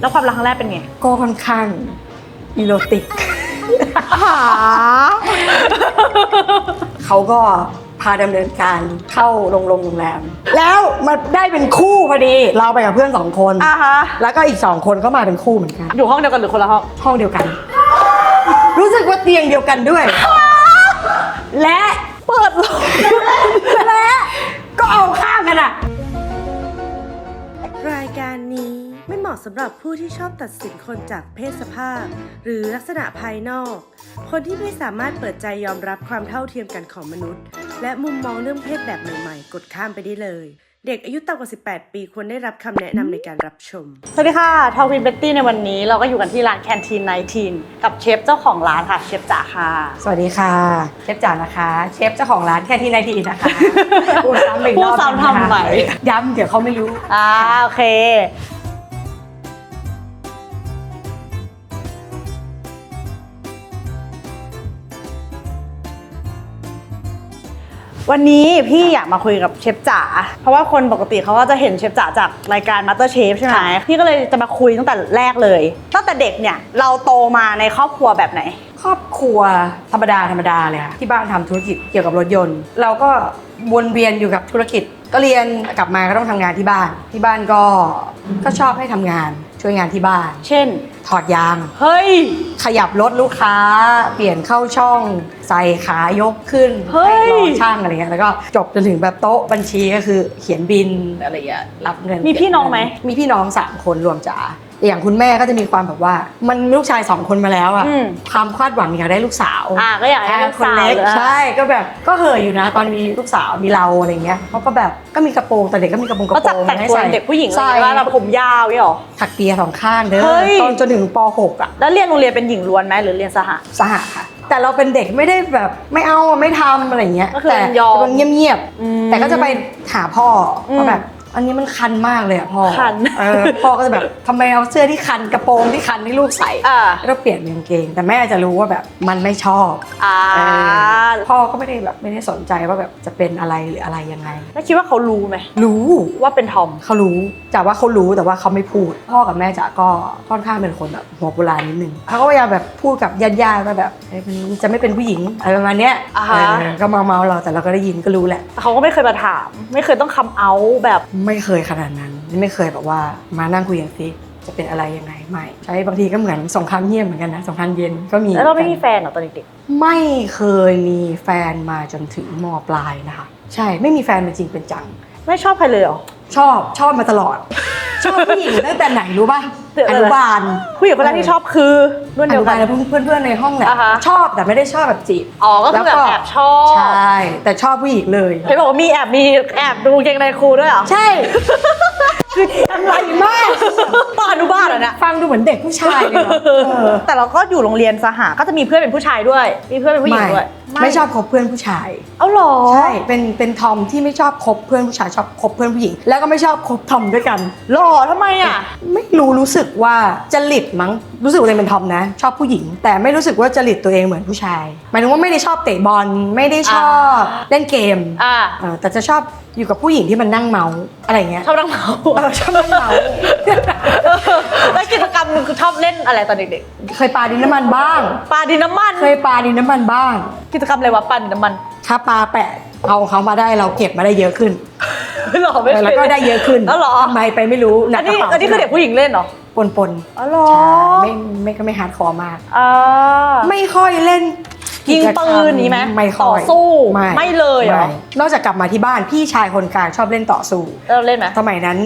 แล้วความรักครั้งแรกเป็นไง ก็ค่อนข้างอีโรติก หา เขาก็พาดำเนินการเข้าโรงโรงโรงแรม แล้วมาได้เป็นคู่พอดี เราไปกับเพื่อนสองคน อะฮะ แล้วก็อีกสองคนก็มาเป็นคู่เหมือนกัน อยู่ห้องเดียวกันหรือคนละห้อง ห้องเดียวกัน รู้สึกว่าเตียงเดียวกันด้วย และเปิดเลยและก็เอาข้างกันอะ รายการนี้ไม่เหมาะสำหรับผู้ที่ชอบตัดสินคนจากเพศสภาพ หรือลักษณะภายนอก คนที่ไม่สามารถเปิดใจยอมรับความเท่าเทียมกันของมนุษย์ และมุมมองเรื่องเพศแบบใหม่ๆ กดข้ามไปได้เลย เด็กอายุต่ำกว่า 18 ปีควรได้รับคำแนะนำในการรับชม สวัสดีค่ะ ทอวินเบตตี้ในวันนี้เราก็อยู่กันที่ร้านแคนทีน19 กับเชฟเจ้าของร้านค่ะ เชฟจ๋าค่ะ สวัสดีค่ะ เชฟจ๋านะคะ เชฟเจ้าของร้านแค่ที่ในทีนะคะพูดซ้ำอีกรอบพูดซ้ำทำไมย้ำเดี๋ยวเขาไม่รู้ อ่าโอเค วันนี้พี่อยากมาคุยกับเชฟจ๋า เพราะว่าคนปกติเขาก็จะเห็นเชฟจ๋าจากรายการ Master Chef ใช่ไหมค่ะพี่ก็เลยจะมาคุยตั้งแต่แรกเลย ตั้งแต่เด็กเนี่ยเราโตมาในครอบครัวแบบไหน ครอบครัวธรรมดาธรรมดาเลยค่ะที่บ้านทำธุรกิจเกี่ยวกับรถยนต์ เราก็วนเวียนอยู่กับธุรกิจ ก็เรียนกลับมาก็ต้องทำงานที่บ้าน ที่บ้านก็ก็ชอบให้ทำงาน ช่วยงานที่บ้าน เช่น ถอดยาง เฮ้ย ขยับรถลูกค้า เปลี่ยนเข้าช่อง ใส่ขายกขึ้นเฮ้ย ให้รอช่างอะไรเงี้ยแล้วก็จบจนถึงแบบโต๊ะบัญชีก็คือเขียนบินอะไรเงี้ยรับเงินมีพี่น้องไหม มีพี่น้องสามคนรวมจ๋า อย่างคุณแม่ก็จะมีความแบบว่า มันลูกชายสองคนมาแล้วอะอืม ความคาดหวังอยากได้ลูกสาวอ่าก็อยากให้ลูกคนสาวเล็กเลยอะใช่ก็แบบก็เหยอยู่นะ ตอนมีลูกสาวมีเราอะไรเงี้ยเขาก็แบบก็มีกระโปรงแต่เด็กก็มีกระโปรงกก็ระโปจัดรงแต่งให้ตัวใส่เป็นเด็กผู้หญิงเลใช่ยว่าเราผมยาวนี่หรอ ถักเปียสองข้างเด้อเฮ้ย ตอนจนถึงป .6 อะแล้วเรียนโรงเรียนเป็นหญิงล้วนไหมหรือเรียนสหะ สหค่ะ แต่เราเป็นเด็กไม่ได้แบบไม่เอาอะไม่ทำอะไรเงี้ยก็คือแต่ยอม เป็นเงียบอืมๆแต่ก็จะไปหาพ่ออม ว่าแบบ อันนี้มันคันมากเลยอะพ่อคันเออพ่อก็จะแบบทำไมเอาเสื้อที่คันกระโปรงที่คันให้ลูกใส่อ่าแล้วก็เปลี่ยนเป็นกางเกง แต่แม่จะรู้ว่าแบบมันไม่ชอบอ่าเออพ่อก็ไม่ได้แบบไม่ได้สนใจว่าแบบจะเป็นอะไรหรืออะไรยังไง แล้วคิดว่าเขารู้ไหมรู้ว่าเป็นทอมเขารู้จ๋าว่าเขารู้แต่ว่าเขาไม่พูด พ่อกับแม่จ๋าก็ค่อนข้างเป็นคนแบบหัวโบราณนิดนึงเขาก็พยายามแบบพูดกับญาติๆว่าแบบเอ้ยมันจะไม่เป็นผู้หญิงอะไรประมาณเนี้ยอ่าฮะเออก็มาเมาๆเราแต่เราก็ได้ยินก็รู้แหละแต่เขาก็ไม่เคยมาถาม ไม่เคยต้องคำเอาแบบไม่เคยขนาดนั้น ไม่เคยแบบว่ามานั่งคุยกันสิจะเป็นอะไรยังไงไม่ใช่บางทีก็เหมือนสงครามเงียบเหมือนกันนะสงครามเย็นก็มีแล้วเราไม่มีหอนแฟนเหรอตอนเด็กไม่เคยมีแฟนมาจนถึงมปลายนะคะ ใช่ไม่มีแฟนเป็นจริงเป็นจังๆไม่ชอบใครเลยเหรอ ชอบชอบมาตลอด ชอบผู้หญิงตั้งแต่ไหนรู้ป่ะเดี๋ยวออะไรนุบาลผู้หญิงคนแรกที่ชอบคือรุ่นอเดียนุวกับานนแล้วเพื่อนๆในห้องแหละอ่าฮะ ชอบแต่ไม่ได้ชอบแบบจีบอ๋อก็คือแบบแล้วก็แอบชอบใช่แต่ชอบผู้หญิงเลย เห็นบอกว่ามีแอบมีแอบดูเกงในครูด้วยเหรอ ใช่ คืออะไรมากตอนอนุบาลเหรอเนี่ยฟังดูเหมือนเด็กผู้ชายเลยเนาะเออแต่เราก็อยู่โรงเรียนสหะก็จะมีเพื่อนเป็นผู้ชายด้วย มีเพื่อนเป็นผู้หญิงด้วยไม่ชอบคบเพื่อนผู้ชาย เอาเหรอ ใช่ เป็นเป็นทอมที่ไม่ชอบคบเพื่อนผู้ชายชอบคบเพื่อนผู้หญิง แล้วก็ไม่ชอบคบทอมด้วยกัน หล่อทำไมอะ ไม่รู้รู้สึกว่าจริตมั้งรู้สึกว่าตัวเองเป็นทอมนะ ชอบผู้หญิง แต่ไม่รู้สึกว่าจริตตัวเองเหมือนผู้ชายหมายถึงว่าไม่ได้ชอบเตะบอลไม่ได้ชอบเล่นเกมอ่า เออแต่จะชอบ อยู่กับผู้หญิงที่มันนั่งเมาส์อะไรเงี้ยชอบนั่งเมาเออชอบนั่งเมาส์แล้วกิจกรรมคือชอบเล่นอะไรตอนเด็กเคยปาดินน้ำมันบ้าง ๆปลาดินน้ำมัน เคยปาดินน้ำมันบ้าง กิจกรรมอะไรวะปลาดินน้ำมันถ้าปลาแปะเอาเขามาได้เราเก็บมาได้เยอะขึ้นหล่อไม่เออเคยแล้วก็ได้เยอะขึ้นแล้วเหรอทำไมไปไม่รู้หนัอักนกระนี้เป๋าอันนี้คือเด็กผู้หญิงเล่นเหรอปนปนอ๋อเหรอๆใช่ไม่ไม่ก็ไม่ฮาร์ดคอร์มาก อ่าไม่ค่อยเล่น ยิงปืนนี้ไหมไม่ค่อยต่อสู้ไม่ไม่เลยเหรอไม่นอกจากกลับมาที่บ้านพี่ชายคนกลางชอบเล่นต่อสู้แล้วเราเล่นไหม สมัยนั้น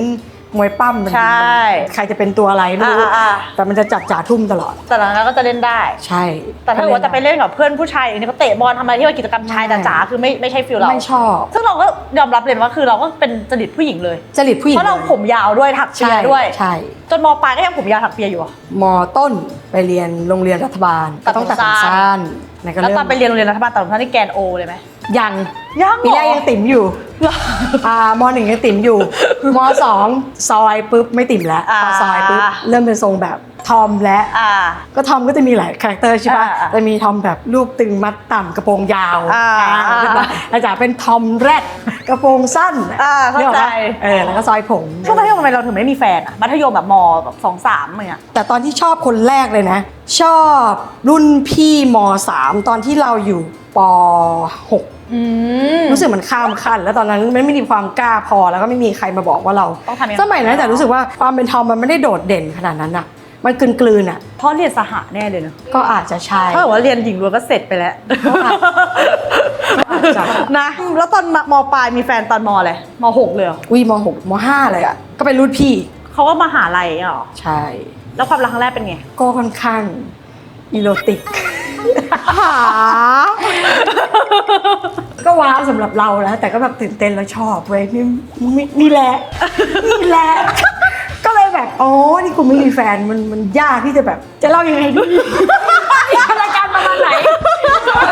มวยปั้มมันใช่ ใครจะเป็นตัวอะไรไม่รู้อ่าอ่าแต่มันจะจับจ่าทุ่มตลอด แต่หลังจากนั้นก็จะเล่นได้ ใช่แต่ถ้าเกิดว่าจะไปเล่นกับเพื่อนผู้ชายอย่างนี้เขาเตะบอลทำอะไรที่ว่ากิจกรรมชายจ๋าๆคือไม่ไม่ใช่ฟิลเรา ไม่ชอบซึ่งเราก็ยอมรับเลยว่าคือเราก็เป็นจริตผู้หญิงเลย จริตผู้หญิงเพราะเราผมยาวด้วยถักเปีใช่ยด้วย ใช่จนมปลายก็ยังผมยาวถักเปียอยู่อะ มต้นไปเรียนโรงเรียนรัฐบาลตัก็ดต้องตัดผมผมสั้นสั้น ไหนก็แล้วเริ่ตอนมไปเรียนโรงเรียนรัฐบาลตอนนั้นที่แกนโอเลยไหมยังยังปีแรกยังติ่มอยู่อ่ามหนึ่งยังติ่มอยู่ มสองซอยปุ๊บไม่ติ่มแล้วพอซอยปุ๊บเริ่มเป็นทรงแบบ ทอมและอ่า ก็ทอมก็จะมีหลายคาแรคเตอร์ใช่ปะอ่าจะมีทอมแบบรูปตึงมัดต่ำกระโปรงยาวอ่าขึ้นมาอาจารย์เป็นทอมแรดกระโปรงสั้นอ่าเข้าใจ นึกออกปะเออแล้วก็ซอยผม ช่วงมัธยมทำไมเราถึงไม่มีแฟนอะมัธยมแบบมแบบสองสามเนี่ย แต่ตอนที่ชอบคนแรกเลยนะ ชอบรุ่นพี่ม .3 ตอนที่เราอยู่ป .6 อืม รู้สึกมันข้ามขั้น แล้วตอนนั้นมันไม่มีความกล้าพอแล้วก็ไม่มีใครมาบอกว่าเราต้องทำยังไง สมัยนั้นแต่รู้สึกว่าความเป็นทอมมันไม่ได้โดดเด่นขนาดนั้นอะ มันกลืนๆอะเพราะเรียนสหะแน่เลยเนอะก็อาจจะใช่ถ้าบอกว่าเรียนหญิงล้วนก็เสร็จไปแล้วอาจจะนะ แล้วตอนมปลายมีแฟนตอนมอะไรมหกเลยเหรออุ้ยม .6 ม .5 เลยอะก็เป็นรุ่นพี่เขาก็มาหาลัยเหรอใช่ แล้วความรักครั้งแรกเป็นไงก็ค่อนข้างอีโรติกหาก็ว้าวสำหรับเราแล้ว แต่ก็แบบตื่นเต้นแล้วชอบเว้ยนี่นี่นี่แหละนี่แหละก็เลย แบบอ๋อนี่กูไม่มีแฟนมันมันยากที่จะแบบ จะเล่ายังไงดี รายการประมาณไหน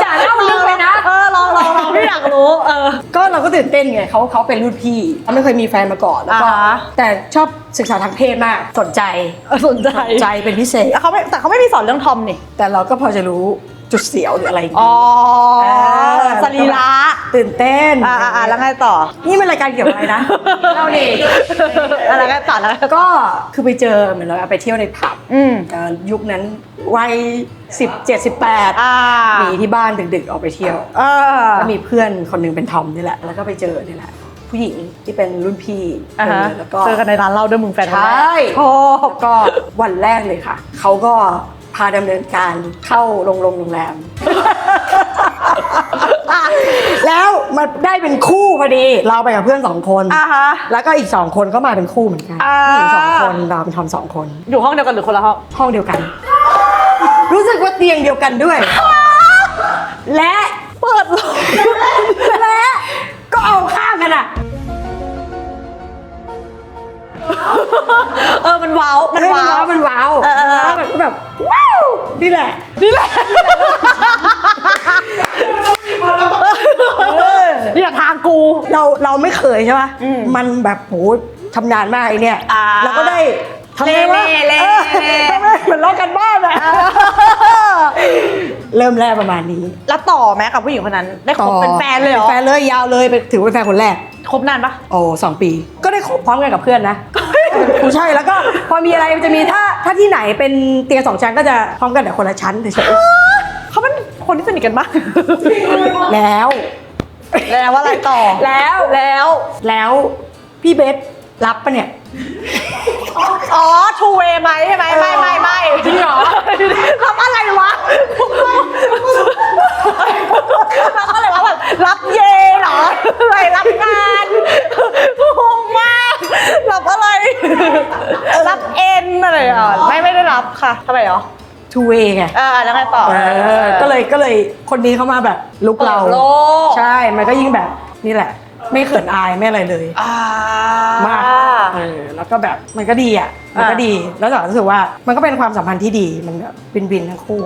จะเล่าลึกไปนะ เออลองลองลองพี่อยากรู้ เออ ก็เราก็ตื่นเต้นไงเขาเขาเป็นรุ่นพี่เขาไม่เคยมีแฟนมาก่อนแล้วก็อ่าฮะ แต่ชอบศึกษาทางเพศมากสนใจสนใจใจเป็นพิเศษ แต่เขาไม่แต่เขาไม่มีสอนเรื่องทอมนี่ แต่เราก็พอจะรู้ จุดเสียวหรืออะไรอย่างอ๋เงี้อยสรีระตื่นเต้นอ่าอ่าแล้วไงต่อนี่มันรายการเกี่ยวกับอะไรนะ เล่าดิอะไรก็ต่อแล้วก็คือไปเจอเหมือนเราไปเที่ยวในผับอืมเอ่อยุคนั้นวัยสิบเจ็ดสิบแปดอ่าหนีที่บ้านดึกๆออกไปเที่ยว เออ ก็มีเพื่อนคนหนึงเป็นทอมนี่แหละ แล้วก็ไปเจอนี่แหละ ผู้หญิงที่เป็นรุ่นพี่อ่าฮะเออแล้วก็ เจอกันในร้านเหล้าด้วยมึงแฟนใช่โอ้แล้วก็วันแรกเลยค่ะ เขาก็ พาดำเนินการเข้าโรงโรงโรงแรม แล้วมันได้เป็นคู่พอดี เราไปกับเพื่อนสองคน อ่าฮะ แล้วก็อีกสองคนก็มาเป็นคู่เหมือนกันอ่า ผู้หญิงสองคนเราเป็นทอมสองคน อยู่ห้องเดียวกันหรือคนละห้อง ห้องเดียวกัน รู้สึกว่าเตียงเดียวกันด้วย และเปิดเลยและ ก็เอาข้างกันอะ เออ มันว้าว มันว้าว มันว้าวเออเออเออแล้วแบบก็แบบว้าวนี่แหละ นี่แหละนี่แหละทางกู เราเราไม่เคยใช่ปะอืมมันแบบโหทำนานมากไอเนี่ยอ่าแล้วก็ได้ทำไงวะเล่เล่ออเล่ทำไงเหมือนลอกกันบ้านอะเริ่มแรกประมาณนี้แล้วต่อแม้กับผู้หญิงคนนั้น ได้คบเป็นแฟนเลยเหรอ ป็นแฟนเลยยาวเลยเป็นถือว่าเป็นแฟนคนแรก คบนานปะโอ้สองปี ก็ได้คบพร้อมกันกับเพื่อนนะกู ใช่แล้วก็พอมีอะไรมันจะมีถ้าถ้าที่ไหนเป็นเตียงสองชั้นก็จะพร้อมกันแต่คนละชั้นเฉยเขาเป็นคนที่สนิทกันมากๆแล้ว แล้วว่าอะไรต่อแล้วแล้วแล้วพี่เบสรับปะเนี่ยอ๋อทูเวไหมใช่ไหมไม่ไม่ไม่จริงเหรอรับอะไรวะรับอะไรวะแบบรับเยเหรออะไรรับงานงงมากรับอะไร รับเอ็นอะไรอะไม่ไม่ได้รับค่ะทำไม เหรอทูเวไงอ่าแล้วไงต่อเออก็เลยก็เลยคนนี้เข้ามาแบบลุกเราปิดโลกใช่ มันก็ยิ่งแบบนี่แหละ ไม่เขินอายไม่อะไรเลย อ่ามากเออแล้วก็แบบมันก็ดีอะ มันก็อะดี แล้วแต่รู้สึกว่ามันก็เป็นความสัมพันธ์ที่ดี มันแบบบินบินๆทั้งคู่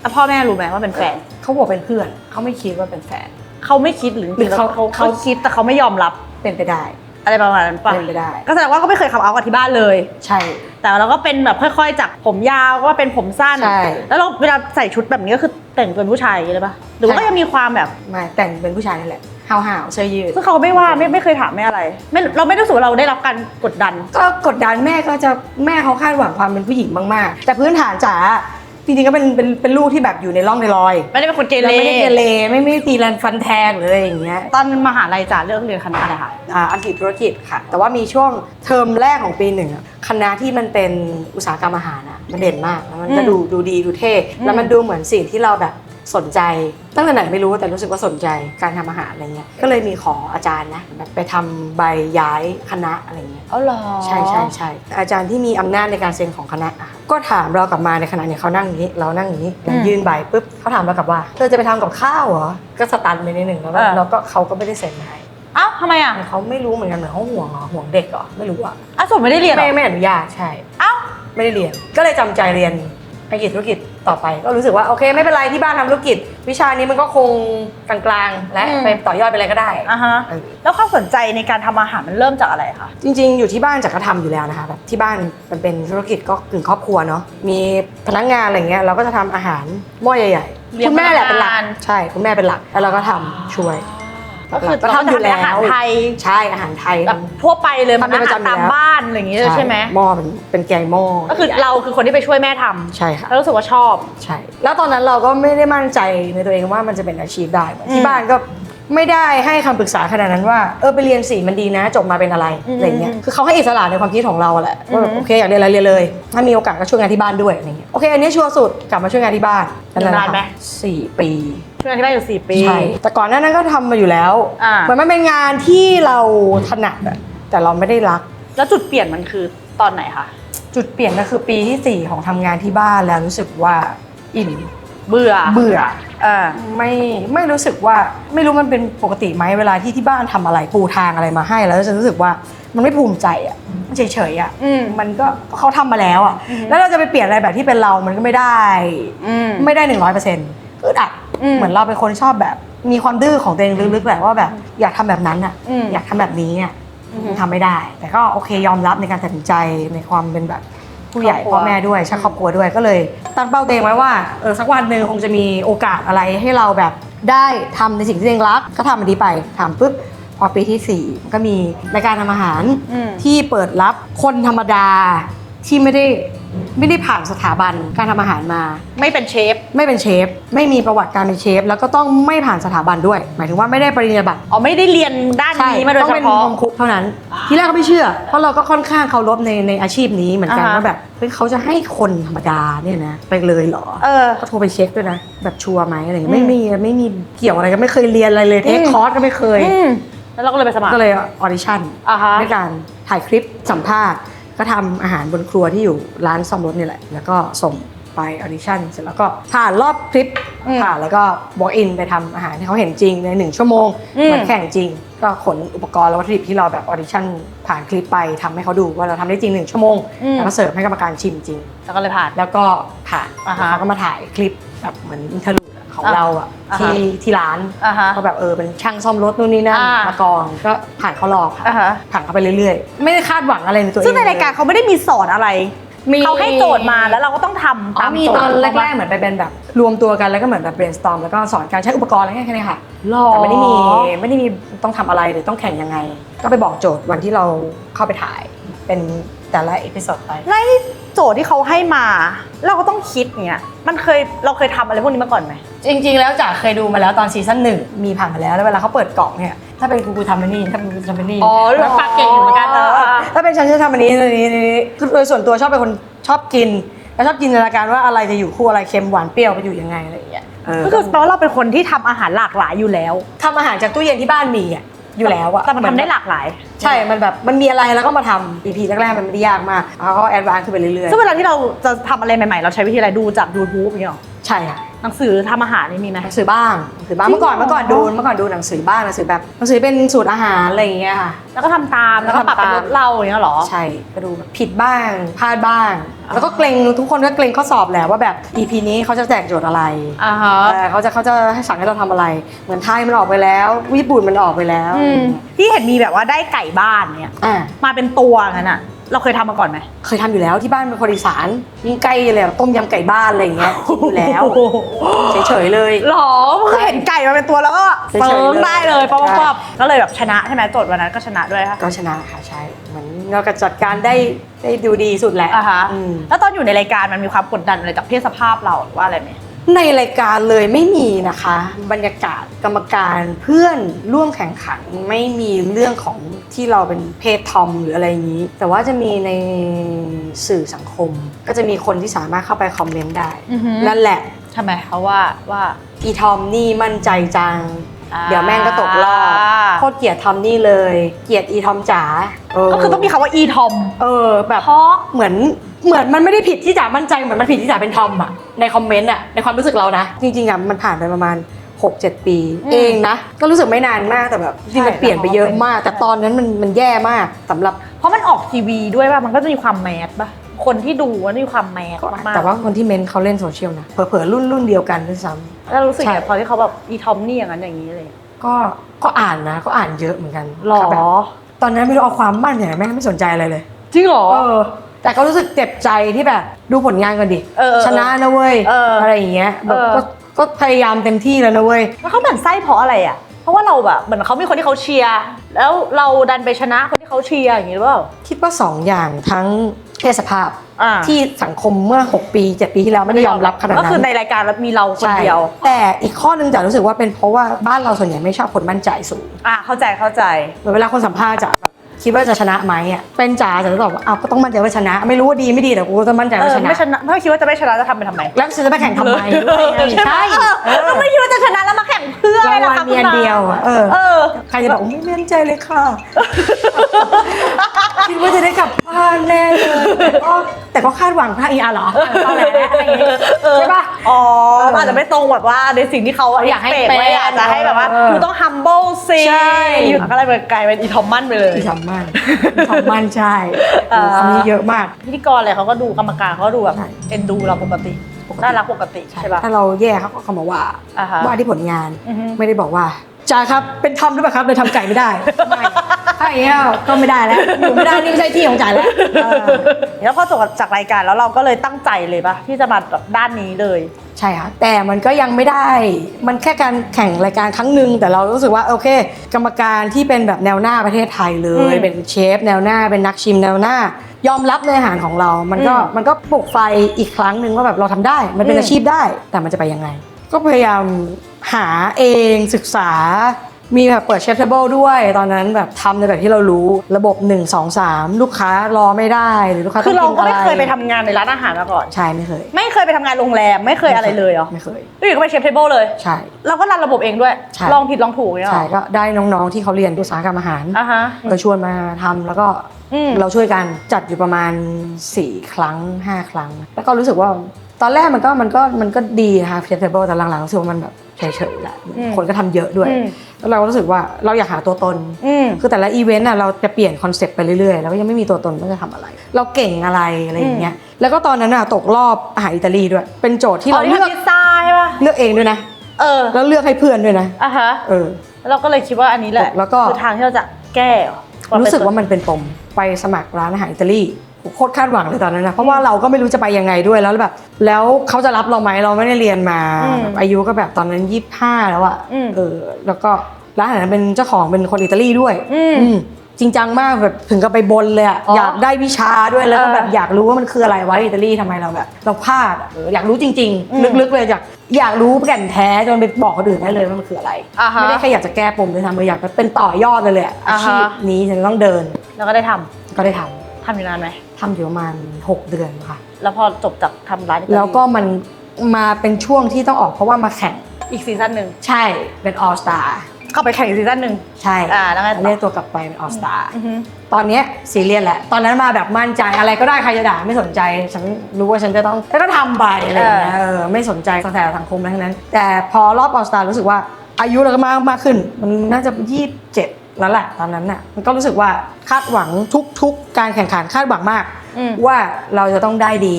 แล้วพ่อแม่รู้ไหมว่าเป็นแฟน เขาบอกเป็นเพื่อน เขาไม่คิดว่าเป็นแฟน เขาไม่คิดหรือหรือเขาเขา เขาเขาคิดแต่เขาไม่ยอมรับ เป็นไปได้ อะไรประมาณนั้นปะเป็นไปได้ ก็แสดงว่าเขาไม่เคยขับเอาท์กับที่บ้านเลย ใช่ แต่เราก็เป็นแบบค่อย ๆ จากผมยาวก็เป็นผมสั้น ใช่ แล้วเราเวลาใส่ชุดแบบนี้ก็คือแต่งเป็นผู้ชายอย่างนี้เลยปะหรือว่าใช่ก็ยังมีความแบบมาแต่งเป็นผู้ชายนั่นแหละห่าวห่าวๆเสื้อยืด ซึ่งเขาไม่ว่าไม่ไม่เคยถามไม่อะไรไม่เราไม่รู้สึกว่าเราได้รับการกดดัน ก็กดดันแม่ก็จะแม่เขาคาดหวังความเป็นผู้หญิงมาก ๆ แต่พื้นฐานจ๋า จริงๆก็เป็นเป็นเป็นลูกที่แบบอยู่ในร่องในรอยไม่ได้เป็นคนเกเราเรไม่ได้เกเรไม่ไม่ตีรันฟันแทงหรืออะไรอย่างเงี้ยตอนมหาลัยจ๋าเลือกเรียนคณะอะไรคะอ่าอังกฤษธุรกิจค่ะ แต่ว่ามีช่วงเทอมแรกของปีหนึ่งอะคณะที่มันเป็นอุตสาหกรรมอาหารอะมันเด่นมากแล้วมันก็อืมดูดูดีดูเท่อืมแล้วมันดูเหมือนสิ่งที่เราแบบ สนใจตั้งแต่ไหนไม่รู้แต่รู้สึกว่าสนใจการทำอาหารอะไรเงี้ยก็เลยมีขออาจารย์นะแบบไปทำใบย้ายคณะอะไรเงี้ยอ๋อเหรอใช่ใช่ใช่อาจารย์ที่มีอำนาจในการเซ็นของคณะอะก็ถามเรากลับมาในขณะเนี่ยเขานั่งอย่างนี้ เรานั่งอย่างนี้เรายื่นใบปุ๊บเขาถามเรากลับว่าเธอจะไปทำกับข้าวเหรอก็สตันไปนิดหนึ่งแล้วก็เราก็เขาก็ไม่ได้เซ็นให้เอ้าทำไมอะเขาไม่รู้เหมือนกันเหมือนเขาห่วงเหรอห่วงเด็กเหรอไม่รู้อะอะสมไม่ได้เรียนเหรไม่อไม่อนุญาตใช่เอ้าไม่ได้เรียนก็เลยจำใจเรียนอังกฤษธุรกิจ ต่อไปก็รู้สึกว่าโอเคไม่เป็นไรที่บ้านทำธุรกิจ วิชานี้มันก็คงกลางๆ และอืม ไปต่อยอดไปอะไรก็ได้ อะฮะเออ แล้วความสนใจในการทำอาหารมันเริ่มจากอะไรคะจริงๆ อยู่ที่บ้านจากก็ทำอยู่แล้วนะคะแบบที่บ้านมันเป็นธุรกิจก็กึ่งครอบครัวเนาะมีพนักงานอะไรเงี้ยเราก็จะทำอาหารหม้อใหญ่เลี้ๆยงคุณแม่แหละเป็นหลักพนักงานใช่คุณแม่เป็นหลักแล้วเราก็ทำช่วย ก็คือก็ทำอยู่แล้วอาหารไทยใช่อาหารไทยแบบทั่วไปเลยทำเป็นประจำอาหารตามอยู่แล้วบ้านอะไรอย่างงี้เลยใช่ไหมหม้อเป็นเป็นแกงหม้อก็คือเราคือคนที่ไปช่วยแม่ทำใช่ค่ะแล้วรู้สึกว่าชอบใช่ แล้วตอนนั้นเราก็ไม่ได้มั่นใจในตัวเองว่ามันจะเป็นอาชีพได้อืมที่บ้านก็ ไม่ได้ให้คำปรึกษาขนาดนั้นว่าเออไปเรียนสีมันดีนะ จบมาเป็นอะไรอืมอะไรเงี้ยคือเขาให้อิสระในความคิดของเราแหละว่าอืม โอเคอยากเรียนอะไรเรียนเลย ถ้ามีโอกาสก็ช่วยงานที่บ้านด้วยอะไรเงี้ยโอเคอันนี้ชัวร์สุดกลับมาช่วยงานที่บ้านอยู่นานไหม สี่ปี ช่วยงานที่บ้านอยู่สี่ปี ใช่ แต่ก่อนหน้านั้นก็ทำมาอยู่แล้วอ่า เหมือนมันเป็นงานที่เราถนัดอะแต่เราไม่ได้รัก แล้วจุดเปลี่ยนมันคือตอนไหนคะ จุดเปลี่ยนก็คือปีที่สี่ของทำงานที่บ้านแล้วรู้สึกว่าอิ่มเบื่อ เบื่อ อ่าไม่ไม่รู้สึกว่าไม่รู้มันเป็นปกติไหมเวลาที่ที่บ้านทำอะไรปูทางอะไรมาให้ แล้วจะรู้สึกว่ามันไม่ภูมิใจอะมันเฉยๆอะอืม มันก็เขาทำมาแล้วอะ อือฮึแล้วเราจะไปเปลี่ยนอะไรแบบที่เป็นเรามันก็ไม่ได้ อืม ไม่ได้หนึ่งร้อยเปอร์เซ็นต์อึดอัดอืมเหมือนเราเป็นคนชอบแบบมีความดื้อของตัวเองลึกๆแหละว่าแบบอยากทำแบบนั้นอะอืม อยากทำแบบนี้อะ อือฮึ ทำไม่ได้ แต่ก็โอเคยอมรับในการตัดสินใจในความเป็นแบบ ผู้ใหญ่ครอบครัวพ่อแม่ด้วยใช่ครอบครัวด้วยก็เลย ตั้งเป้าตัวเองไว้ว่าเออสักวันหนึ่งคงจะมีโอกาสอะไรให้เราแบบได้ทำในสิ่งที่ตัวเองรักก็ทำมันดีไปทำปุ๊บพอปีที่สี่ก็มีรายการทำอาหารอืมที่เปิดรับคนธรรมดาที่ไม่ได้ ไม่ได้ผ่านสถาบันการทำอาหารมา ไม่เป็นเชฟ ไม่เป็นเชฟ ไม่มีประวัติการเป็นเชฟ แล้วก็ต้องไม่ผ่านสถาบันด้วย หมายถึงว่าไม่ได้ปริญญาบัตรอ๋อไม่ได้เรียนด้านนี้มาโดยต้องเฉเป็นพาะโฮมคุกเท่านั้น ที่แรกก็ไม่เชื่อ เพราะเราก็ค่อนข้างเคารพในในอาชีพนี้เหมือนกันอ่าฮะ ว่าแบบเฮ้ยเขาจะให้คนธรรมดาเนี่ยนะไปเลยเหรอ เออ ก็โทรไปเช็คด้วยนะ แบบชัวร์ไหมอะไรเงี้อืยมไม่มีไม่มีเกี่ยวอะไรก็ไม่เคยเรียนอะไรเลยเทคอืม คอร์สก็ไม่เคย อืมแล้วเราก็เลยไปสมัครก็เลยออดิชั่นอ่าฮะ ด้วยการถ่ายคลิปสัมภาษณ์ ก็ทำอาหารบนครัวที่อยู่ร้านซ่อมรถนี่แหละ แล้วก็ส่งไปออดิชั่นเสร็จแล้วก็ผ่านรอบคลิปอืมผ่านแล้วก็บอกอินไปทำอาหารที่เขาเห็นจริงในหนึ่งชั่วโมงอืมเหมือนแข่งจริง ก็ขนอุปกรณ์และวัตถุดิบที่เราแบบออดิชั่นผ่านคลิปไปทำให้เขาดูว่าเราทำได้จริงหนึ่งชั่วโมงอืมแล้วก็เสิร์ฟให้กรรมการชิมจริง แล้วก็เลยผ่านแล้วก็ผ่านอ่าฮะแล้วเขาก็มาถ่ายคลิปแบบเหมือนอินเทอร์ลูด ของอ่าเราอะอ่าฮะที่ที่ร้านอ่าฮะก็แบบเออเป็นช่างซ่อมรถนู่นนี่นั่นอ่าม มากองก็ผ่านเขารอบค่ะอ่าฮะผ่านเขาไปเรื่อยๆ ไม่ได้คาดหวังอะไรในตัวเองซึ่งในรายการเขาไม่ได้มีสอนอะไร มีเขาให้โจทย์มาแล้วเราก็ต้องทำอ๋ตาอมมีโจทย์ตอนถูกแรปะกๆเหมือนไปเป็นแบบ รวมตัวกันแล้วก็เหมือนแบบ brainstorm แล้วก็สอนการใช้อุปกรณ์อะไรแค่นี้ค่ะ หรอแต่ไม่ได้มีไม่ได้มีต้องทำอะไรหรือต้องแข่งยังไง ก็ไปบอกโจทย์วันที่เราเข้าไปถ่าย เป็น แต่ละเอพิโซดไปแล้วไอ้โจทย์ที่เขาให้มา เราก็ต้องคิดเงี้ยมันเคยเราเคยทำอะไรพวกนี้มาก่อนไหม จริง ๆ แล้วจ๋าเคยดูมาแล้วตอนซีซั่นหนึ่งมีผ่านมาแล้วแล้วเวลาเขาเปิดกล่องเนี่ยถ้าเป็นกูกูทำอันนี้ถ้าเป็นกูกูทำอันนี้อ๋อเหรอมันปากเก่งอยู่เหมือนกันเอออ่าถ้าเป็นฉันจะทำอันนี้อันนี้อันนี้คือโดยส่วนตัวชอบเป็นคนชอบกิน แล้วชอบจินตนาการว่าอะไรจะอยู่คู่อะไรเค็มหวานเปรี้ยวไปอยู่ยังไงอะไรอย่างเงี้ยเออก็คือแปลว่าเราเป็นคนที่ทำอาหารหลากหลายอยู่แล้ว ทำอาหารจากตู้เย็นที่บ้านมีอะ อยู่แล้วอะแต่มันทำได้หลากหลาย ใช่ มันแบบมันมีอะไรแล้วก็มาทำ EP แรกๆมันไม่ได้ยากมากแล้วก็แอดวานซ์ขึ้นไปเรื่อยซึ่งเวลาที่เราจะทำอะไรใหม่ๆ เราใช้วิธีอะไรดูจาก YouTube อย่างเงี้ยหรอๆใช่ค่ะ หนังสือทำอาหารนี่มีไหม หนังสือบ้างหนังสือบ้างจริงเมื่อก่อนเหรอ เมื่อก่อนดูเมื่อก่อนดูหนังสือบ้างหนังสือแบบหนังสือเป็นสูตรอาหารอะไรอย่างเงี้ยค่ะ แล้วก็ทำตามแล้วก็ปรับเป็นรสเราอย่างเงี้ยเหรอ ใช่ก็ดูแบบผิดบ้างพลาดบ้างแล้วก็เกรงทุกคนก็เกรงข้อสอบแหละว่าแบบ EP นี้เขาจะแจกโจทย์อะไรอ่าฮะเออเขาจะเขาจะให้สั่งให้เราทำอะไร เหมือนไทยมันออกไปแล้ว ญี่ปุ่นมันออกไปแล้วอืมที่เห็นมีแบบว่าได้ไก่บ้านเนี่ย อ่ามาเป็นตัวงั้นอะ เราเคยทำมาก่อนไหมเคยทำอยู่แล้วที่บ้านเป็นคนอีสานยิ่งใกล้เลยแบบต้มยำไก่บ้านอะไรอย่างเงี้ยกินอยู่แล้วเฉยๆเลย หรอคือเห็นไก่มาเป็นตัวแล้วก็เฉยๆเฟิร์งได้เลยป๊อปใช่ ป๊อปก็เลยแบบชนะใช่ไหมโจทย์วันนั้นก็ชนะด้วยค่ะ ก็ชนะค่ะใช่เหมือนเราก็จัดการได้ได้ดูดีสุดแหละอ่าฮะ อืม แล้วตอนอยู่ในรายการมันมีความกดดันอะไรจากเพศสภาพเราหรือว่าอะไรไหม ในรายการเลยไม่มีนะคะ บรรยากาศกรรมการเพื่อนร่วมแข่งขันไม่มีเรื่องของที่เราเป็นเพศทอมหรืออะไรอย่างนี้ แต่ว่าจะมีในสื่อสังคม ก็จะมีคนที่สามารถเข้าไปคอมเมนต์ได้อือฮึนั่นแหละ ทำไมเขาว่าว่าอีทอมนี่มั่นใจจังอ่าเดี๋ยวแม่งก็ตกรอบโคตรเกลียดทอมนี่เลย เกลียดอีทอมจ๋าเก็คือต้องมีคำว่าอีทอมเออแบบ เพราะเหมือน เหมือนมันไม่ได้ผิดที่จ๋ามั่นใจเหมือนมันผิดที่จ๋าเป็นทอมอะในคอมเมนต์อะในความรู้สึกเรานะ จริงๆอะมันผ่านไปประมาณ 6-7 ปี อืมเองนะ ก็รู้สึกไม่นานมากแต่แบบจริงๆมันใช่ เปลี่ยนไปเยอะมากใช่แต่ตอนนั้นมันมันแย่มากสำหรับเพราะมันออกทีวีด้วยป่ะ มันก็จะมีความแมสป่ะ คนที่ดูว่ามีความแมสก็มากๆแต่ว่าคนที่เมนเขาเล่นโซเชียลนะเผลอๆรุ่นรุ่นเดียวกันด้วยซ้ำแล้วรู้สึกใช่อย่างพอที่เขาแบบอีทอมนี่อย่างนั้นอย่างนี้เลยก็ก็อ่านนะ ก็อ่านเยอะเหมือนกันหรอแบบตอนนั้นไม่รู้เอาความมั่นอย่างไรแม่งไม่สนใจอะไรเลยจริงเหรอ เออ แต่ก็รู้สึกเจ็บใจที่แบบ ดูผลงานก่อนดิเออเออชนะนะเว้ยเอออไรอย่างเงี้ยแบบเออ ก็ก็พยายามเต็มที่แล้วนะเว้ย แล้วเขาหมั่นไส้เพราะอะไรอะ เพราะว่าเราแบบเหมือนเขามีคนที่เขาเชียร์แล้วเราดันไปชนะคนที่เขาเชียร์อย่างนี้หรือเปล่า คิดว่าสองอย่างทั้งเพศสภาพอ่า ที่สังคมเมื่อ 6 ปี 7 ปีที่แล้วไม่ได้ยอมรับขนาดก็นั้นคือในรายการแล้วมีเราคนใช่เดียว แต่อีกข้อหนึงจะรู้สึกว่าเป็นเพราะว่าบ้านเราส่วนใหญ่ไม่ชอบคนมั่นใจสูงอะเข้าใจเข้าใจ เหมือนเวลาคนสัมภาษณ์จะแบบ คิดว่าจะชนะไหมอะเป็นจ๋าจะตอบว่าอ้าวก็ต้องมั่นใจว่าชนะ ไม่รู้ว่าดีไม่ดีแต่กูก็ต้องมั่นใจเอว่าอชนะ ไม่ชนะถ้าคิดว่าจะไม่ชนะจะทำไปทำไมแล้วฉันจะไปแข่งทำไมด้วยไงใช่เออไม่คิดว่าจะชนะแล้วมาแข่งเพื่ออะไรรางล่ะวัลคะมีอันเดียวอะเออ เออ ใครจะบอกไม่มั่นใจเลยค่ะ คิดว่าจะได้กลับบ้านแน่เลยแต่ก็แต่ก็คาดหวังพระอีอาร์เหรอเออเอาแหละอะไรอย่างเงี้ยใช่ปะ อ๋อเออมันอาจจะไม่ตรงแบบว่าในสิ่งที่เขาอยากให้ expect เป็นไว้อาจจะให้แบบว่า เอออยู่ต้อง humble สิใช่ อยู่ก็เลยกลายเป็นอีทอมมันไปเลย อีทำมันอีทำมันใช่เออคำนี้เยอะมาก พิธีกรอะไรเขาก็ดูกรรมการเขาก็ดูแบบใช่ เอ็นดูเราปกติปกติน่ารักปกติใช่ปะถ้าเราแย่เขาก็เข้ามาว่าอ่าฮะ ว่าที่ผลงาน อือฮึ ไม่ได้บอกว่าจ่าครับเป็นทอมหรือเปล่าครับเลยทำไก่ไม่ได้ไม่ ถ้าอย่างเงี้ยก็ไม่ได้แล้วอยู่ไม่ได้นี่ไม่ใช่ที่ของจ่าแล้วเออแล้วพอจบจากรายการแล้วเราก็เลยตั้งใจเลยปะที่จะมาแบบด้านนี้เลย ใช่ค่ะแต่มันก็ยังไม่ได้ มันแค่การแข่งรายการครั้งหนึ่งแต่เรารู้สึกว่าโอเค กรรมการที่เป็นแบบแนวหน้าประเทศไทยเลย อืมเป็นเชฟแนวหน้าเป็นนักชิมแนวหน้า ยอมรับในอาหารของเรา มันก็อืมมันก็ปลุกไฟอีกครั้งหนึ่งว่าแบบเราทำได้ มันเป็นอืม อาชีพได้แต่มันจะไปยังไง ก็พยายามหาเองศึกษา มีแบบเปิดเชฟเทเบิลด้วย ตอนนั้นแบบทำในแบบที่เรารู้ระบบ 1 2 3 ลูกค้ารอไม่ได้หรือลูกค้าคือเราต้องก็นไม่อะรเคยไปทำงานในร้านอาหารมาก่อน ใช่ไม่เคยไม่เคยไปทำงานโรงแรม ไม่เคยอะไรเลยเหรอไม่เคย แล้วอยู่ก็ไปเชฟเทเบิลเลย ใช่ เราก็รันระบบเองด้วย ใช่ ลองผิดลองถูกเนี่ยเหรใช่อก็ได้น้องๆที่เขาเรียนอุตสาหกรรมอาหารอะฮะเออชวนมาทำแล้วก็อืม เราช่วยกันจัดอยู่ประมาณ 4 ครั้ง 5 ครั้ง แล้วก็รู้สึกว่า ตอนแรกมันก็มันก็มันก็ดีนะคะเชฟเทเบิลแต่หลังๆรู้สึกว่ามันแบบเฉยๆแหละอืมคนก็ทำเยอะด้วยอืมแล้วเราก็รู้สึกว่าเราอยากหาตัวตนอืมคือแต่ละอีเวนต์อะเราจะเปลี่ยนคอนเซปต์ไปเรื่อยๆ แล้วก็ยังไม่มีตัวตนว่าจะทำอะไร เราเก่งอะไรอะไรอย่างเงี้ย แล้วก็ตอนนั้นอะตกรอบอาหารอิตาลีด้วย เป็นโจทย์ที่อ๋อเราที่เลือกทำพิซซ่าใช่ปะเลือกเองด้วยนะ เออ แล้วเลือกให้เพื่อนด้วยนะ อะฮะ เออแล้วเราก็เลยคิดว่าอันนี้แหละ แล้วก็คือทางที่เราจะแก้เหรอรู้สึกว่ามันเป็นปมไปสมัครร้านอาหารอิตาลี โคตรคาดหวังเลยตอนนั้นนะเพราะว่าเราก็ไม่รู้จะไปยังไงด้วยแล้วแบบ แล้วเขาจะรับเราไหมเราไม่ได้เรียนมาแบบอายุก็แบบตอนนั้นยี่ห้าแล้วอะเออ แล้วก็ร้านอาหารเป็นเจ้าของเป็นคนอิตาลีด้วย อืมอืมจริงจังมากแบบถึงกับไปบนเลยอะอ๋ออยากได้วิชาด้วยแล้วก็เออแบบอยากรู้ว่ามันคืออะไรวะอิตาลีทำไมเราแบบเราพลาดอะเอออยากรู้จริงอืมๆลึกๆเลยอยากอยากรู้แก่นแท้จนไปบอกคนอื่นได้เลยว่ามันคืออะไรอ่าฮะไม่ได้แค่อยากจะแก้ปมเลยทำเลยอยากเป็นต่อยอดเลยแหละอาอ่าฮะชีพนี้ฉันต้องเดิน แล้วก็ได้ทำก็ได้ทำทำอยู่นานไหม ทำอยู่ประมาณ 6 เดือนค่ะ แล้วพอจบจากทำร้านแล้วก็มันมาเป็นช่วงที่ต้องออกเพราะว่ามาแข่งอีกซีซั่นหนึ่งใช่เป็นออสตาเข้าไปแข่งอีกซีซั่นหนึ่งใช่แล้วไงต่เรียกตัวกลับไปเป็นออสตาอืตอนนี้ยซีเรียสแหละ ตอนนั้นมาแบบมั่นใจอะไรก็ได้ใครจะด่าไม่สนใจ ฉันรู้ว่าฉันจะต้องแล้วก็ทำไปอะไรอย่างเงี้ยไม่สนใจกระแสสังคมอะทั้งนั้น แต่พอรอบออสตารู้สึกว่าอายุเราก็มากมาขึ้น มันน่าจะยี่สิบเจ็ด นั่นแหละตอนนั้นน่ะมันก็รู้สึกว่าคาดหวังทุก ๆ การแข่งขันคาดหวังมากว่าเราจะต้องได้ดี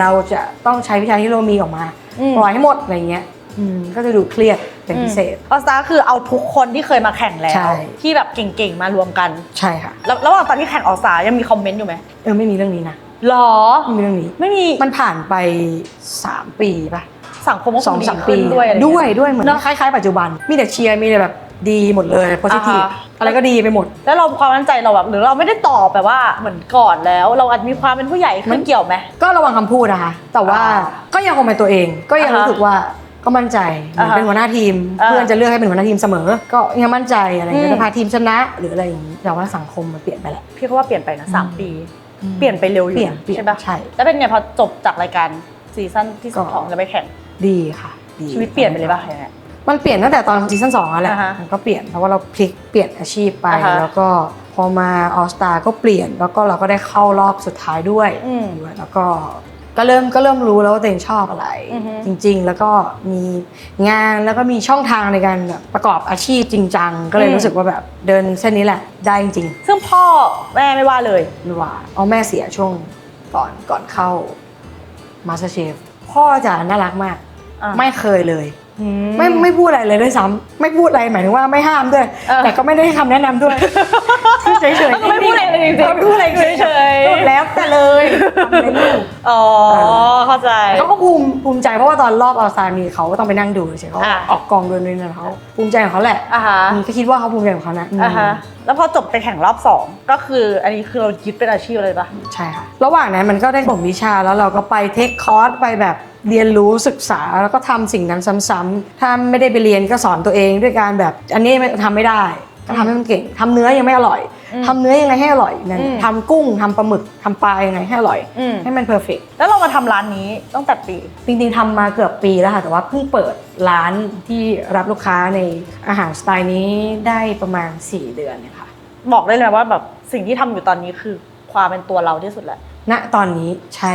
เราจะต้องใช้วิชาที่เรามีออกมาปล่อยให้หมดอะไรเงี้ยก็จะดูเครียดเป็นพิเศษ ออสตาร์คือเอาทุกคนที่เคยมาแข่งแล้วที่แบบเก่งๆมารวมกันใช่ค่ะแล้วระหว่างตอนที่แข่งออสตาร์ยังมีคอมเมนต์อยู่ไหมเออไม่มีเรื่องนี้นะหรอ ไม่มีเรื่องนี้ ไม่มีมันผ่านไป 3 ปีป่ะสังคมก็สองสามปีด้วยด้วยด้วยเหมือนคล้ายๆปัจจุบัน มีแต่เชียร์มีแต่แบบ ดีหมดเลยโพสิทีฟอ่าฮะ อะไรก็ดีไปหมด แล้วเราความมั่นใจเราแบบหรือเราไม่ได้ตอบแบบว่าเหมือนก่อนแล้ว เราอาจมีความเป็นผู้ใหญ่ขึ้นเกี่ยวไหม ก็ระวังคำพูดนะคะ แต่ว่าอ่าก็ยังคงเป็นตัวเอง ก็ยังอ่าฮะรู้สึกว่าก็มั่นใจเหมือนอ่าฮะเป็นหัวหน้าทีม อ่าเพื่อนจะเลือกให้เป็นหัวหน้าทีมเสมอ ก็ยังมั่นใจอะไรอย่างเงี้ยอืม จะพาทีมชนะหรืออะไรอย่างนี้แต่ว่าสังคมมันเปลี่ยนไปแหละ พี่ก็ว่าเปลี่ยนไปนะสามอืม ปี เปลี่ยนไปเร็วอยู่เปลี่ยนเปลี่ยนใช่ปะใช่ แล้วเป็นไงพอจบจากรายการซีซั่นที่ก็ สองจะไปแข่ง ดีค่ะดีชีวิตเปลี่ยนไปเลยป่ะยังไง มันเปลี่ยนตั้งแต่ตอนซีซั่นสองแล้วแหละอ่าฮะมันก็เปลี่ยนเพราะว่าเราพลิกเปลี่ยนอาชีพไป อ่าฮะแล้วก็พอมาออสตาก็เปลี่ยนแล้วก็เราก็ได้เข้ารอบสุดท้ายด้วยอืมด้วยแล้วก็ก็เริ่มก็เริ่มรู้แล้วว่าตัวเองชอบอะไร อือฮึ จริง ๆ แล้วก็มีงานแล้วก็มีช่องทางในการแบบประกอบอาชีพจริงจังก็เลยอืมรู้สึกว่าแบบเดินเส้นนี้แหละได้จริงซึ่งพ่อแม่ไม่ว่าเลย ๆหรือว่าเอาแม่เสียช่วงก่อนก่อนเข้ามาสเตอร์เชฟพ่อจ๋าน่ารักมาก อะไม่เคยเลยอื ไม่ไม่พูดอะไรเลยด้วยซ้ำไม่พูดอะไรหมายถึงว่าไม่ห้ามด้วย เออ แต่ก็ไม่ได้ให้คำแนะนำด้วยเฉยๆไม่พูดอะไรเลยจริงๆไม่พูดอะไรเลยเฉยๆแล้วแต่เลยทำเลยลูกอ๋อเข้าใจ เขาก็ภูมิภูมิใจเพราะว่าตอนรอบเอาซามีเขาก็ต้องไปนั่งดูเฉยๆเขาอะออกกองด้วยนี่นะเขาภูมิใจของเขาแหละอะฮะอืมก็คิดว่าเขาภูมิใจของเขานะอืมอะฮะแล้วพอจบไปแข่งรอบสองก็คืออันนี้คือเรายึดเป็นอาชีพเลยปะ ใช่ค่ะ ระหว่างนั้นมันก็ได้ผมวิชาแล้วเราก็ไปเทคคอร์สไปแบบ เรียนรู้ศึกษาแล้วก็ทำสิ่งนั้นซ้ำๆถ้าไม่ได้ไปเรียนก็สอนตัวเองด้วยการแบบ อันนี้ทำไม่ได้ก็ทำให้มันเก่งทำเนื้อยังไม่อร่อยอืมทำเนื้อยังไงให้อร่อยนั่นอืมทำกุ้งทำปลาหมึกทำปลายังไงให้อร่อยอืมให้มันเพอร์เฟกแล้วเรามาทำร้านนี้ตั้งแต่ปี จริงๆทำมาเกือบปีแล้วค่ะแต่ว่าเพิ่งเปิดร้านที่รับลูกค้าในอาหารสไตล์นี้ได้ประมาณ 4 เดือนเนี่ยค่ะบอกได้เลยว่าแบบสิ่งที่ทำอยู่ตอนนี้คือความเป็นตัวเราที่สุดแหละณตอนนี้ใช่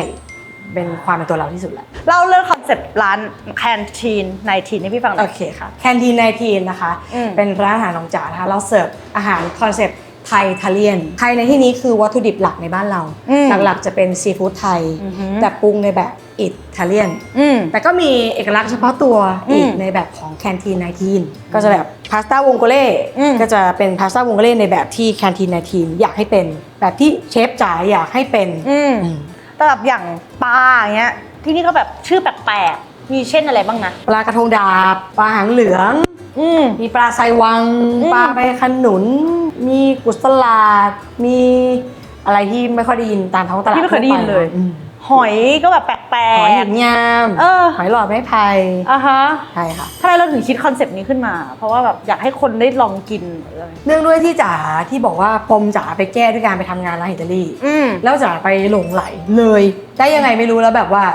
เป็นความเป็นตัวเราที่สุดแล้วเล่าเรื่องคอนเซ็ปต์ร้านแคนทีนในทีนให้พี่ฟังหน่โออย เคค่ะแคนทีนในทีนนะคะ อืม เป็นร้านอาหารของจ๋านะคะเราเสิร์ฟอาหารคอนเซปต์ไทยทาเลียนไทยในที่นี้คือวัตถุดิบหลักในบ้านเรา อืมหลักๆจะเป็นซีฟู้ดไทย อือหือ แต่ปรุงในแบบอิตาเลียน อืม แต่ก็มีเอกลักษณ์เฉพาะตัวอีกอืมในแบบของแคนทีนไนทีนก็จะแบบพาสต้าวงโกเล่อืม ก็จะเป็นพาสต้าวงโกเล่ในแบบที่แคนทีนไนทีนอยากให้เป็น แบบที่เชฟจ๋าอยากให้เป็นอืม อืม แต่แบบอย่างปลาอย่างเงี้ยที่นี่ก็แบบชื่อแปลกๆมีเช่นอะไรบ้างนะ ปลากระทงดาบ ปลาหางเหลือง อืม มีปลาไซวัง อืม ปลาใบขนุน มีกุสลาดมีอะไรที่ไม่ค่อยได้ยินตามท้องตลาดที่ไม่เคยได้ยินทั่วปเลยอืม หอยก็แบบแปลหอยกหินงามเออหอยหลอดไม้ไผ่ๆอะฮะใช่ค่ะ ทำไมเราถึงคิดคอนเซปต์นี้ขึ้นมา เพราะว่าแบบอยากให้คนได้ลองกินอะไรเนื่องด้วยที่จ๋าที่บอกว่าปมจ๋าไปแก้ด้วยการไปทำงานร้านอิตาลี อืม แล้วจ๋าไปหลงไหลเลย ได้ยังไงไม่รู้แล้วแบบว่า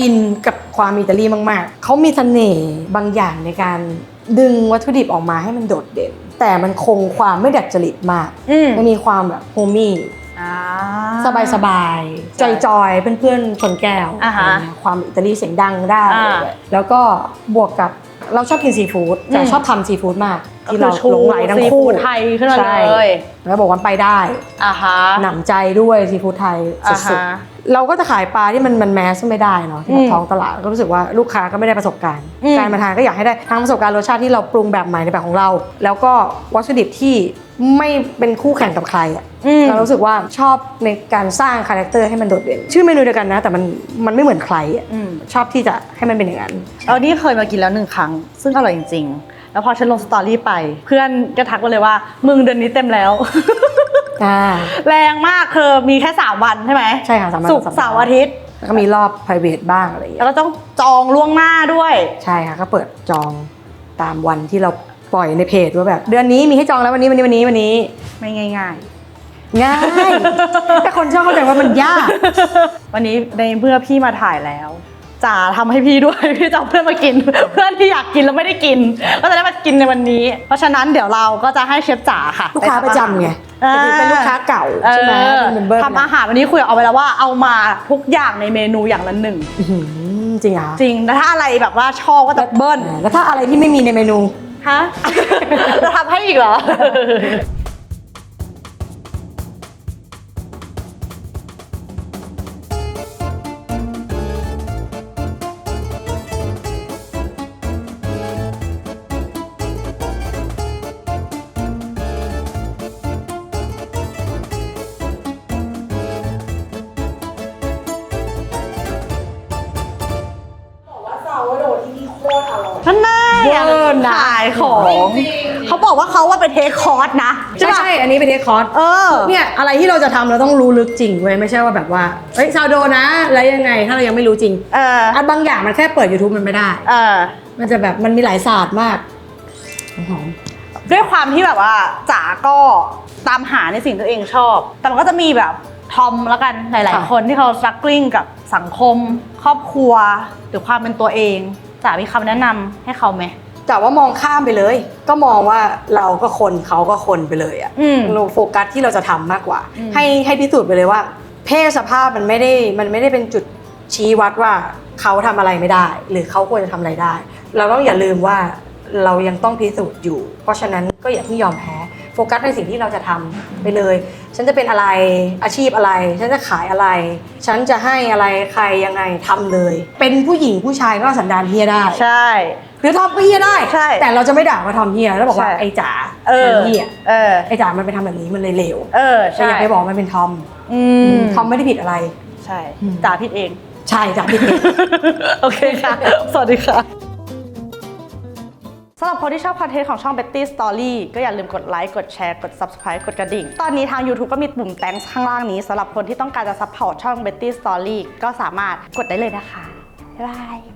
อินกับความอิตาลีมาก ๆ เขามีเสน่ห์บางอย่างในการดึงวัตถุดิบออกมาให้มันโดดเด่น แต่มันคงความไม่ดัดจริตมาก อืม มันมีความแบบโฮมี่อ่า สบายสบายๆจอยๆเพื่อนๆชนแก้วอ่าฮะอะไรเงี้ยความอิตาลีเสียงดังได้อ่าแล้วก็บวกกับเราชอบกินซีฟู้ดจ๋าอืมชอบทำซีฟู้ดมากก็ที่คือเราชูหลงไหลทั้งซีคู่ฟู้ดไทยขึ้นมาใช่เลยแล้วบอกว่าไปได้อ่าฮะหนำใจด้วยซีฟู้ดไทยอ่าสุดฮะๆ เราก็จะขายปลาที่มันมันแมสไม่ได้เนาะที่แบอืบมท้องตลาดก็รู้สึกว่าลูกค้าก็ไม่ได้ประสบการณ์อืมการมาทานก็อยากให้ได้ทั้งประสบการณ์รสชาติที่เราปรุงแบบใหม่ในแบบของเรา แล้วก็วัตถุดิบที่ไม่เป็นคู่แข่งกับใครอะอืมเรารู้สึกว่าชอบในการสร้างคาแรคเตอร์ให้มันโดดเด่นชื่อเมนูเดียวกันนะ แต่มันมันไม่เหมือนใครอะอืมชอบที่จะให้มันเป็นอย่างนั้นเอานี่เคยมากินแล้วหนึ่งครั้ง ซึ่งอร่อยจริง ๆ แล้วพอฉันลงสตอรี่ไป เพื่อนก็ทักมาเลยว่า มึงเดือนนี้เต็มแล้ว อ่าแรงมากคือมีแค่ 3 วันใช่ไหมใช่ค่ะสามวันศุกร์สามวันเสาร์อาทิตย์แล้วก็มีรอบ private บ้างอะไรอย่างแล้เงี้วยก็ต้องจองล่วงหน้าด้วย ใช่ค่ะ ก็เปิดจองตามวันที่เราปล่อยในเพจว่าแบบ เดือนนี้มีให้จองแล้ววันนี้วันนี้วันนี้วันนี้ ไม่ง่าย ง่าย แต่คนชอบเข้าใจว่ามันยาก ๆ วันนี้ในเมื่อพี่มาถ่ายแล้ว จ๋าทำให้พี่ด้วย พี่จะเอาเพื่อนมากิน เพื่อนที่อยากกินแล้วไม่ได้กิน ก็จะได้มากินในวันนี้ เพราะฉะนั้นเดี๋ยวเราก็จะให้เชฟจ๋าค่ะลูกค้าประจำไงอ่าเป็นลูกค้าเก่าเอใช่ไหมอเป็นเมมเบอร์ทำอาหารวันนี้คุยเอาไปแล้วว่าเอามาทุกอย่างในเมนูอย่างละหนึ่งอื้อหือจริงเหรอจริงแล้วถ้าอะไรแบบว่าชอบก็จะเบิ้ลแล้วถ้าอะไรที่ไม่มีในเมนูฮะจะทำให้อีกเหรอ ขายของ เขาบอกว่าเขาว่าเป็นเทคคอร์สนะใช่ปะใช่อันนี้เป็นเทคคอร์สเออ เนี่ยอะไรที่เราจะทำเราต้องรู้ลึกจริงเว้ยไม่ใช่ว่าแบบว่าเฮ้ยซาวโดนะแล้วยังไงถ้าเรายังไม่รู้จริงเออ อันบางอย่างมันแค่เปิด YouTube มันไม่ได้ เออ มันจะแบบมันมีหลายศาสตร์มากหอม ด้วยความที่แบบว่าจ๋าก็ตามหาในสิ่งที่ตัวเองชอบ แต่มันก็จะมีแบบทอมแล้วกันหลายๆคนที่เขาสักกลิ้งกับสังคม ครอบครัว หรือความเป็นตัวเองจ๋ามีคำแนะนำให้เขาไหม แต่ว่ามองข้ามไปเลย ก็มองว่าเราก็คนเขาก็คนไปเลยอะอืมเราโฟกัสที่เราจะทำมากกว่าอืมให้ให้พิสูจน์ไปเลยว่า เพศสภาพมันไม่ได้มันไม่ได้เป็นจุดชี้วัดว่าเขาทำอะไรไม่ได้ หรือเขาควรจะทำอะไรได้ เราต้องอย่าลืมว่าเรายังต้องพิสูจน์อยู่ เพราะฉะนั้นก็อย่าเพิ่งยอมแพ้โฟกัสในสิ่งที่เราจะทำไปเลย ฉันจะเป็นอะไรอาชีพอะไร ฉันจะขายอะไร ฉันจะให้อะไรใครยังไงทำเลย เป็นผู้หญิงผู้ชายก็สันดานเฮียได้ ใช่หรือทอมก็เฮียได้ ใช่แต่เราจะไม่ด่าว่าทอมเฮียแล้วบอกว่าใช่ ไอ้จ๋าเออมันเฮียเออ ไอ้จ๋ามันไปทำแบบนี้มันเลยเลวเออ แต่ใช่อย่าไปบอกมันเป็นทอมอืมทอมไม่ได้ผิดอะไร ใช่อืม จ่าผิดเอง ใช่จ๋าผิดเอง โอเคค่ะ สวัสดีค่ะ สำหรับคนที่ชอบคอนเทนต์ของช่อง Betty Story ก็อย่าลืมกดไลค์ กดแชร์ กด Subscribe กดกระดิ่ง ตอนนี้ทาง YouTube ก็มีปุ่ม thanks ข้างล่างนี้สำหรับคนที่ต้องการจะ support ช่อง Betty Story ก็สามารถกดได้เลยนะคะ บ๊ายบาย